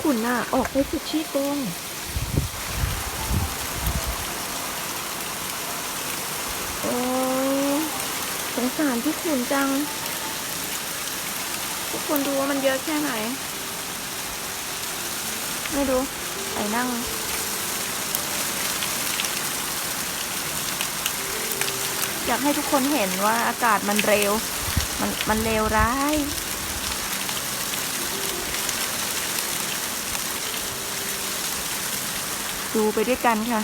ขุนน่ะ ออกไปฝึกชี้กงโอ้สงสารพี่ขุนจัง ทุกคนดูว่ามันเยอะแค่ไหน ไม่ดูไปนั่งอยากให้ทุกคนเห็นว่าอากาศมันเร็ว มันมันเลวร้าย ดูไปด้วยกันค่ะ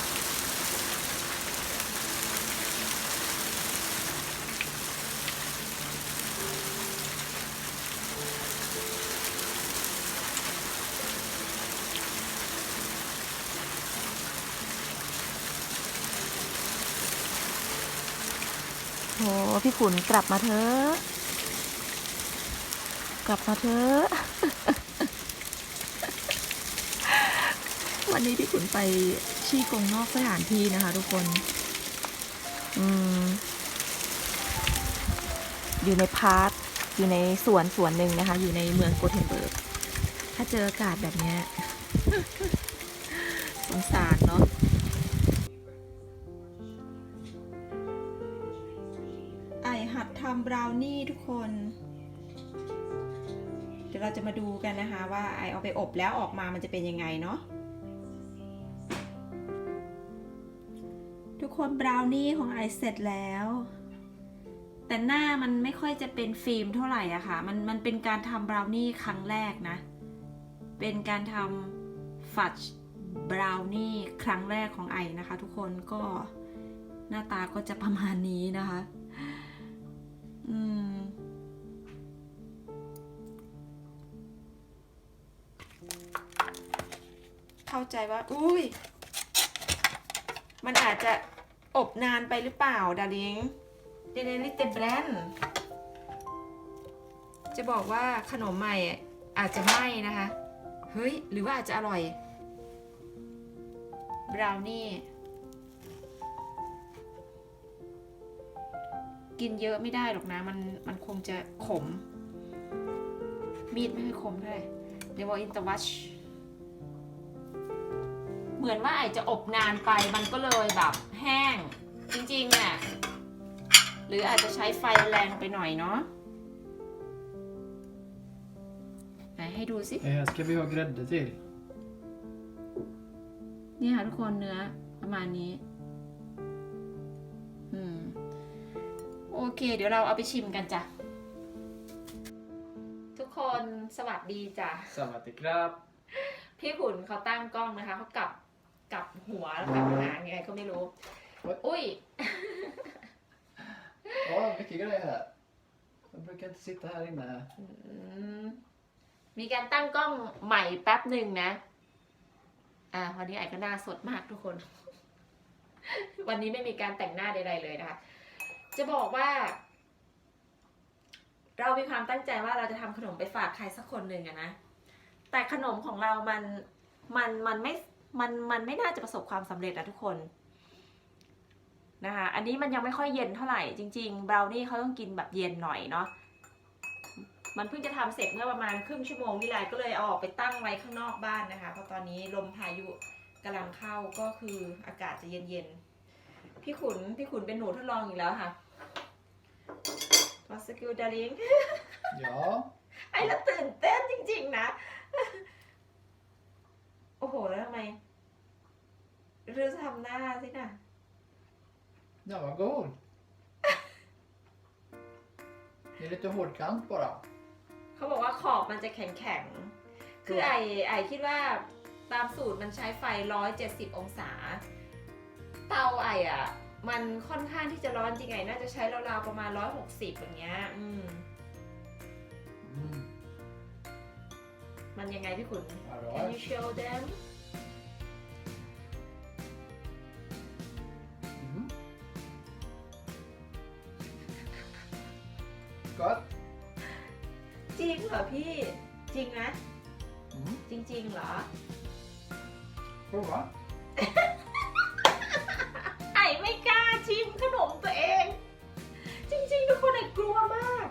โห พี่ขุนกลับมาเถอะ กลับมาเถอะ วันนี้พี่ขุนไปชี้กงนอกสถานที่นะคะ ทุกคน อืม อยู่ในพาร์ทอยู่ในสวนสวนหนึ่งนะคะ อยู่ในเมืองโกเทนเบิร์ก ถ้าเจออากาศแบบเนี้ยสงสารเนาะไอหัดทำบราวนี่ทุกคน เดี๋ยวเราจะมาดูกันนะคะ ว่าไอเอาไปอบแล้วออกมามันจะเป็นยังไงเนาะ คนบราวนี่ของไอเสร็จแล้ว แต่หน้ามันไม่ค่อยจะเป็นฟิล์มเท่าไหร่อะค่ะ มันมันเป็นการทำบราวนี่ครั้งแรกนะ เป็นการทำฟัดบราวนี่ครั้งแรกของไอนะคะ ทุกคนก็หน้าตาก็จะประมาณนี้นะคะ อืมเข้าใจว่า อุ้ย มันอาจจะ อบนานไปหรือเปล่าดาริงเดนนิเตแบรนจะบอกว่าขนมใหม่อาจจะไหม้นะคะ เฮ้ย หรือว่าอาจจะอร่อยบราวนี่กินเยอะไม่ได้หรอกนะ มันมันคงจะขม มีดไม่ค่อยคมเท่าไหร่ เดี๋ยวอินเตวัช เหมือนว่าไอจะอบนานไปมันก็เลยแบบแห้ง จริงๆเนี่ยหรืออาจจะใช้ไฟแรงไปหน่อยเนาะไหนให้ดูสิ Eh, ska vi ha grädde till? นี่ค่ะทุกคนเนื้อประมาณนี้ อืม โอเค เดี๋ยวเราเอาไปชิมกันจ้ะ ทุกคนสวัสดีจ้ะ Savattikrap. พี่ขุนเขาตั้งกล้องนะคะเขากลับ กลับหัวแล้วกลับหางยังไงก็ไม่รู้ อุ้ย Ja, mycket grejer här. Jag brukar inte sitta här inne. อืมมีการตั้งกล้องใหม่แป๊บหนึ่งนะ อ่า วันนี้ไอ้ก็หน้าสดมากทุกคน วันนี้ไม่มีการแต่งหน้าใดๆเลยนะคะ จะบอกว่า เรามีความตั้งใจว่าเราจะทำขนมไปฝากใครสักคนหนึ่งอะนะ แต่ขนมของเรามัน มัน มันไม่ มันมันไม่น่าจะประสบความสำเร็จอะทุกคนนะคะอันนี้มันยังไม่ค่อยเย็นเท่าไหร่ จริงๆบราวนี่เขาต้องกินแบบเย็นหน่อยเนาะมันเพิ่งจะทำเสร็จเมื่อประมาณครึ่งชั่วโมงนี่แหละก็เลยเอาออกไปตั้งไว้ข้างนอกบ้านนะคะ เพราะตอนนี้ลมพายุกำลังเข้าก็คืออากาศจะเย็นๆพี่ขุนพี่ขุนเป็นหนูทดลองอีกแล้วค่ะวอสกิลดาริง Ja. ไอ้ละตื่นเต้นจริง ๆ นะ โอ้โห แล้วทำไมรื้อทำหน้าสินะ Ja, vad god. Det är lite hårdkant bara. เขาบอกว่าขอบมันจะแข็งๆคือไอไอคิดว่าตามสูตรมันใช้ไฟ 170 องศา เตาไออะ มันค่อนข้างที่จะร้อนจริงไงน่าจะใช้ราวๆประมาณ 160อย่างเงี้ย อืม Mm. มันยังไงพี่ขุน Ja, Can you bra. show them Mm. Gott. จริงเหรอพี่ จริงนะ Mm. จริง ๆ เหรอ Prova. ไอไม่กล้าชิมขนมตัวเอง จริง ๆ ทุกคนไอกลัวมาก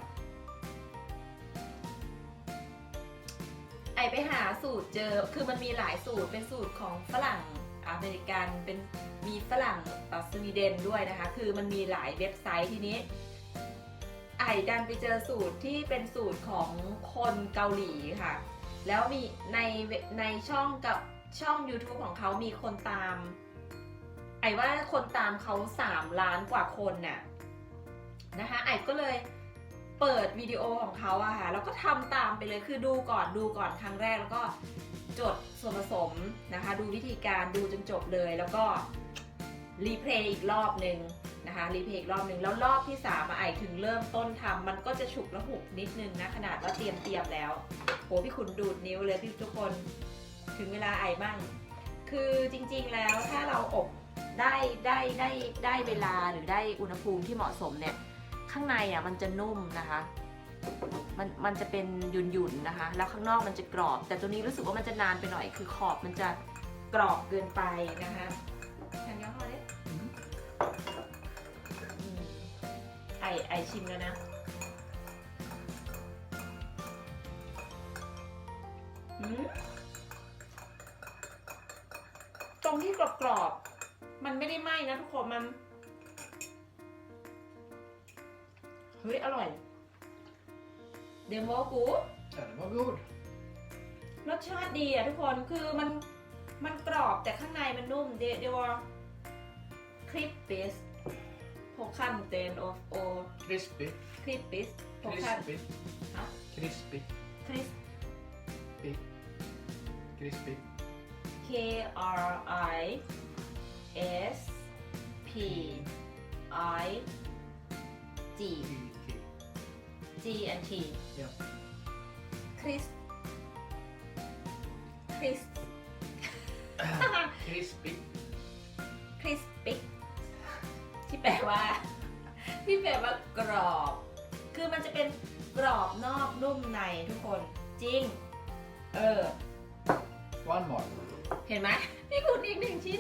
ไปหาสูตรเจอคือมันมีหลายสูตรเป็นสูตรของฝรั่งอเมริกันเป็นมีฝรั่งเอ่อสวีเดนด้วยนะคะ คือมันมีหลายเว็บไซต์ทีนี้ ไอ้ดันไปเจอสูตรที่เป็นสูตรของคนเกาหลีค่ะ แล้วมีในในช่องกับช่อง YouTube ของเขามีคนตาม ไอ้ว่าคนตามเขา3ล้านกว่าคนน่ะนะคะไอ้ก็เลย เปิดวิดีโอของเขาอะค่ะแล้วก็ทำตามไปเลยคือดูก่อนดูก่อนครั้งแรกแล้วก็จดส่วนผสมนะคะ ดูวิธีการดูจนจบเลย แล้วก็รีเพลย์อีกรอบหนึ่งนะคะรีเพลย์อีกรอบหนึ่งแล้วรอบที่สามอะไอถึงเริ่มต้นทำมันก็จะฉุกละหุกนิดนึงนะขนาดว่าเตรียมเตรียมแล้วโหพี่คุณดูดนิ้วเลยพี่ทุกคนถึงเวลาไอบ้างคือจริงๆแล้วถ้าเราอบได้ได้ได้ได้เวลาหรือได้อุณหภูมิที่เหมาะสมเนี่ย ข้างในอะมันจะนุ่มนะคะมันมันจะเป็นหยุ่นๆนะคะ แล้วข้างนอกมันจะกรอบ แต่ตัวนี้รู้สึกว่ามันจะนานไปหน่อย คือขอบมันจะกรอบเกินไปนะคะทันยอพอเด้อืมไอไอชิมแล้วนะอืมตรงที่กรอบๆ มันไม่ได้ไหม้นะทุกคน มัน เฮ้ยอร่อย เดมโมกู Ja, den var god. รสชาติดีอะทุกคน คือมัน มันกรอบแต่ข้างในมันนุ่ม เดเดวอคริปปิสพกคันเตนโอโอ Crispy. คริปปิสพกคัน Crispy. Ja. Crispy. คริส Crispy. K R I S P I G T. G and T Ja. คริส คริส Crispy. คริสปิกที่แปลว่า ที่แปลว่ากรอบ คือมันจะเป็นกรอบนอกนุ่มในทุกคน จริง เออ One more. เห็นไหมพี่คุณอีกหนึ่งชิ้น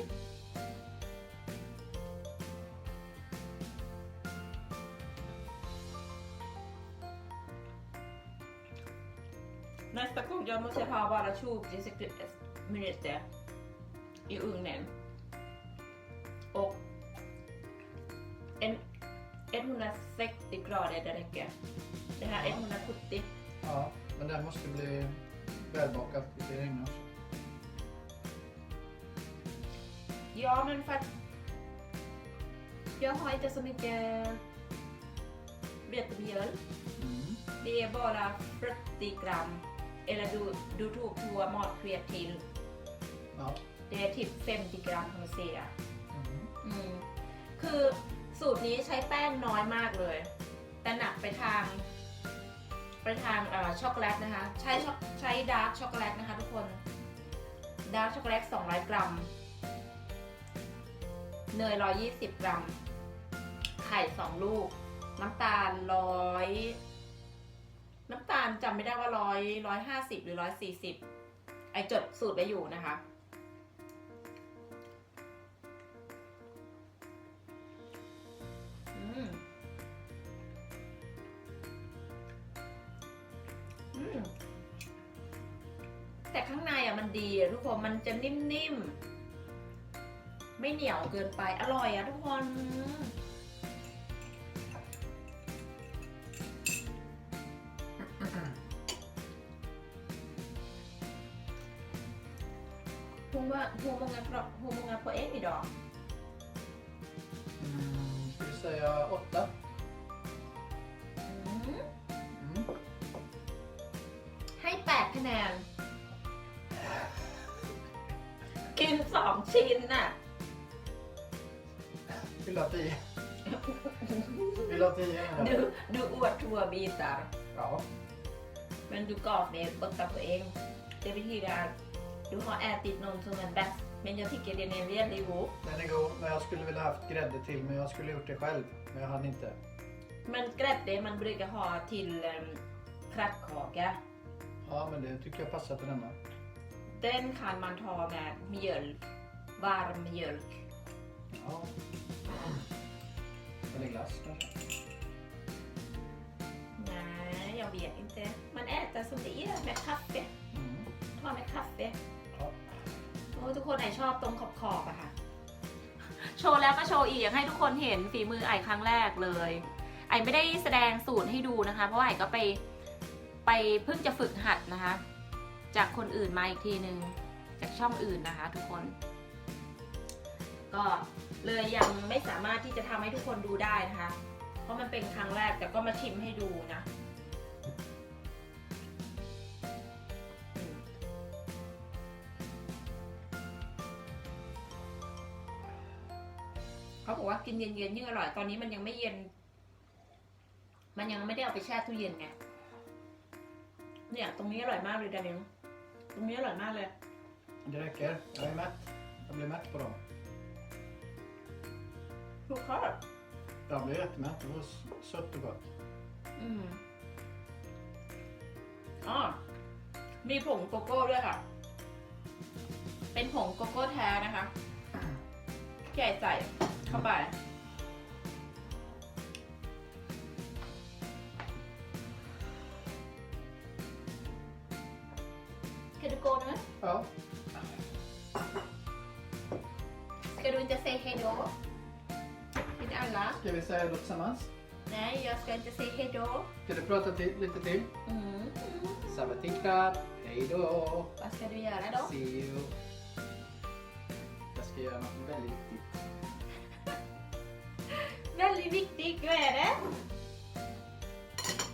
Nästa gång jag måste ha bara 20 minuter i ugnen. Och en 160 grader det räcker. Det här är 170. Ja, men den måste bli välbakad lite innan också. Ja, men för att jag har inte så mycket vetemjöl. Mm. Det är bara 40 gram. Eller du, du tog på matkreatin. Ja. Det är typ 50 gram kan man säga. Mm. อืมคือสูตรนี้ใช้แป้งน้อยมากเลย แต่หนักไปทาง ไปทางเอ่อช็อกโกแลตนะคะ ใช้ช็อกใช้ดาร์กช็อกโกแลตนะคะทุกคน ดาร์กช็อกโกแลต 200 กรัม เนย 120 กรัม ไข่ 2 ลูก น้ำตาล 100 น้ำตาลจำไม่ได้ว่า100 150หรือ140ไอจดสูตรไปอยู่นะคะ อืม อืม แต่ข้างในอะมันดีอะทุกคนมันจะนิ่มๆ ไม่เหนียวเกินไปอร่อยอะทุกคนะเอ็กอีดอก Mm, ska vi säga åtta? อืม Mm. ให้แปดคะแนน กินสองชิ้นน่ะ Vill du ha tio? Vill du ha tio? ดู ดูอวดทัวร์บีตา Ja. มันดูกรอบเนี่ยบนกับตัวเอง det betyder att Du har ätit någon som är bäst, men jag tycker den är väldigt god. Den är god, men jag skulle vilja haft grädde till, men jag skulle gjort det själv. Men jag hann inte. Men grädde man brukar ha till ehm, um, kräftkaka. Ja, men det tycker jag passar till denna. Den kan man ta med mjölk, varm mjölk. Ja. Eller glass kanske? Nej, jag vet inte. Man äter som det är med kaffe. Mm. Ta med kaffe. อ้ยทุกคนไอชอบตรงขอบขอบๆอะค่ะ โชว์แล้วก็โชว์อีกอยากให้ทุกคนเห็นฝีมือไอครั้งแรกเลย ไอไม่ได้แสดงสูตรให้ดูนะคะ เพราะไอก็ไปไปเพิ่งจะฝึกหัดนะคะ จากคนอื่นมาอีกทีนึงจากช่องอื่นนะคะ ทุกคน ก็เลยยังไม่สามารถที่จะทำให้ทุกคนดูได้นะคะ เพราะมันเป็นครั้งแรกแต่ก็มาชิมให้ดูนะ ว่ากินเย็นๆยิ่งอร่อย ตอนนี้มันยังไม่เย็น มันยังไม่ได้เอาไปแช่ตู้เย็นไง เนี่ย ตรงนี้อร่อยมากเลยดานิลตรงนี้อร่อยมากเลย Det räcker. Jag är mätt. Jag blir mätt på dem. ทุกคน Jag blir jättemätt. Det var s- sött och gott. อืมอ๋อมีผงโกโก้ด้วยค่ะ เป็นผงโกโก้แท้นะคะ แก่ใส่ เข้าไป Ska du gå nu? Ja. Ska du inte säga hejdå? Till alla? Ska vi säga det tillsammans? Nej, jag ska inte säga hejdå. Ska du prata till, lite till? Mm. Sabatikra. Hej då. Vad ska du göra då? See you. Jag ska göra något väldigt viktigt. Väldigt viktigt, vad är det?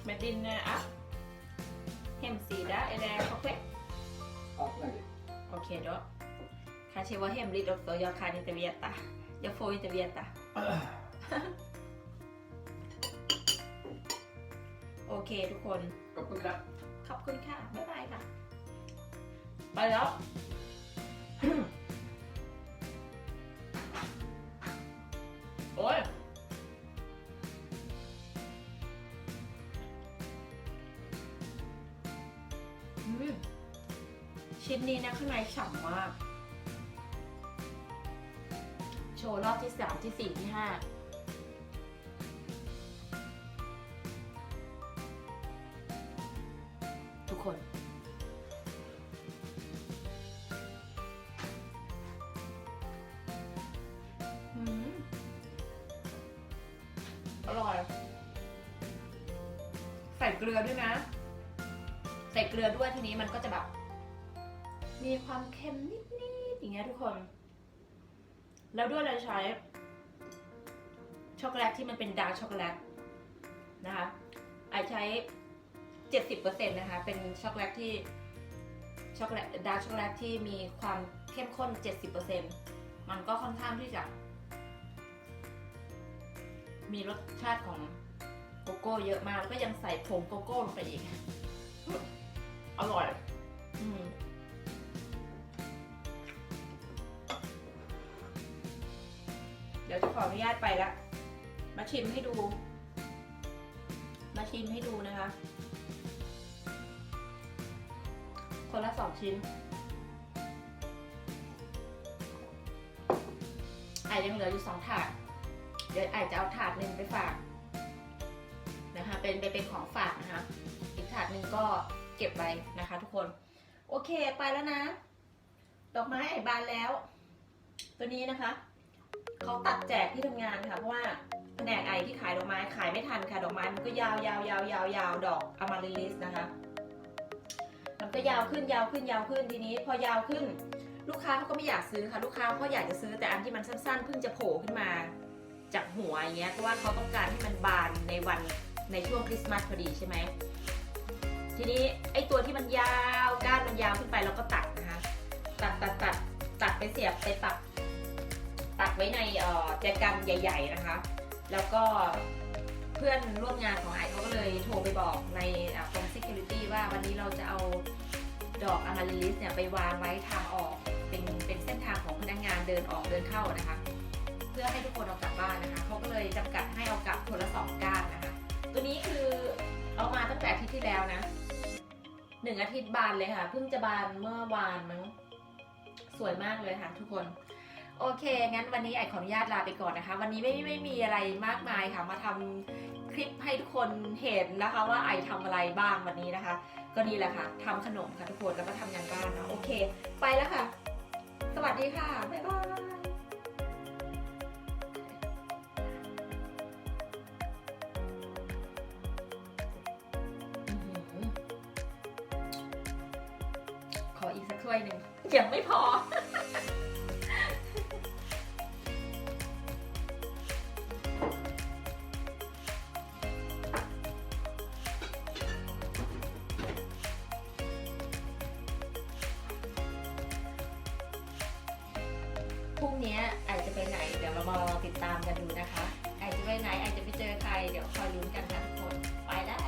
Med din eh, app? Hemsida eller projekt? Allt möjligt. Okej då. Kanske var hemligt också, jag kan inte veta. Jag får inte veta. โอเคทุกคน Kopp kaffe. ขอบคุณค่ะ บ๊ายบายค่ะ ไปแล้ว โอ้ย ชิ้นนี้นะข้างในฉ่ำมาก โชว์รอบที่สามที่สี่ที่ห้าทุกคน อร่อย ใส่เกลือด้วยนะ ใส่เกลือด้วยทีนี้มันก็จะแบบ มีความเค็มนิดๆอย่างเงี้ยทุกคน แล้วด้วยเราใช้ช็อกโกแลตที่มันเป็นดาร์กช็อกโกแลตนะคะไอใช้ 70%นะคะ เป็นช็อกโกแลตที่ช็อกโกแลตดาร์กช็อกโกแลตที่มีความเข้มข้น 70%มันก็ค่อนข้างที่จะ มีรสชาติของโกโก้เยอะมาก แล้วก็ยังใส่ผงโกโก้ลงไปอีก อร่อย นุญาตไปละมาชิมให้ดู มาชิมให้ดูนะคะ คนละสองชิ้นไอยังเหลืออยู่สองถาด เดี๋ยวไอจะเอาถาดหนึ่งไปฝากนะคะ เป็นไปเป็นของฝากนะคะ อีกถาดหนึ่งก็เก็บไว้นะคะ ทุกคน โอเคไปแล้วนะ ดอกไม้ไอบานแล้ว ตัวนี้นะคะ เขาตัดแจกที่ทำงานค่ะเพราะว่าแผนกไอที่ขายดอกไม้ขายไม่ทันค่ะดอกไม้มันก็ยาวยาวยาวยาวยาวดอกอมาริลิสนะคะ มันก็ยาวขึ้นยาวขึ้นยาวขึ้นทีนี้ พอยาวขึ้น ลูกค้าเขาก็ไม่อยากซื้อค่ะลูกค้าเขาอยากจะซื้อแต่อันที่มันสั้นๆเพิ่งจะโผล่ขึ้นมา จากหัวอย่างเงี้ยเพราะว่าเขาต้องการให้มันบานในวันในช่วงคริสต์มาสพอดีใช่ไหมทีนี้ไอตัวที่มันยาวก้านมันยาวขึ้นไปเราก็ตัดนะคะ ตัดตัดตัดตัดไปเสียบไปตัด ตัดไว้ในแจกันใหญ่ ๆนะคะ แล้วก็เพื่อนร่วมงานของไอเขาก็เลยโทรไปบอกในกรม security ว่าวันนี้เราจะเอาดอกอามาริลิสเนี่ยไปวางไว้ทางออกเป็นเป็นเส้นทางของพนักงานเดินออกเดินเข้านะคะ เพื่อให้ทุกคนเอากลับบ้านนะคะเขาก็เลยจำกัดให้เอากลับคนละสองก้านนะคะ ตัวนี้คือเอามาตั้งแต่อาทิตย์ที่แล้วนะหนึ่งอาทิตย์บานเลยค่ะเพิ่งจะบานเมื่อวานมั้งสวยมากเลยค่ะทุกคน โอเค งั้นวันนี้ไอขออนุญาตลาไปก่อนนะคะ วันนี้ไม่ไม่มีอะไรมากมายค่ะ มาทำคคลิปให้ทุกคนเห็นนะคะ ว่าไอทำอะไรบ้างวันนี้นะคะ ก็นี่แหละค่ะทำขนมค่ะทุกคนแล้วก็ทำงานบ้านเนาะโอเค ไปแล้วค่ะ สวัสดีค่ะ บ๊ายบายขออีกสักถ้วยหนึ่งยังไม่พอ พรุ่งนี้ไอจะไปไหน เดี๋ยวเรามารอติดตามกันดูนะคะไอจะไปไหนไอจะไปเจอใคร เดี๋ยวคอยลุ้นกันนะทุกคน ไปแล้ว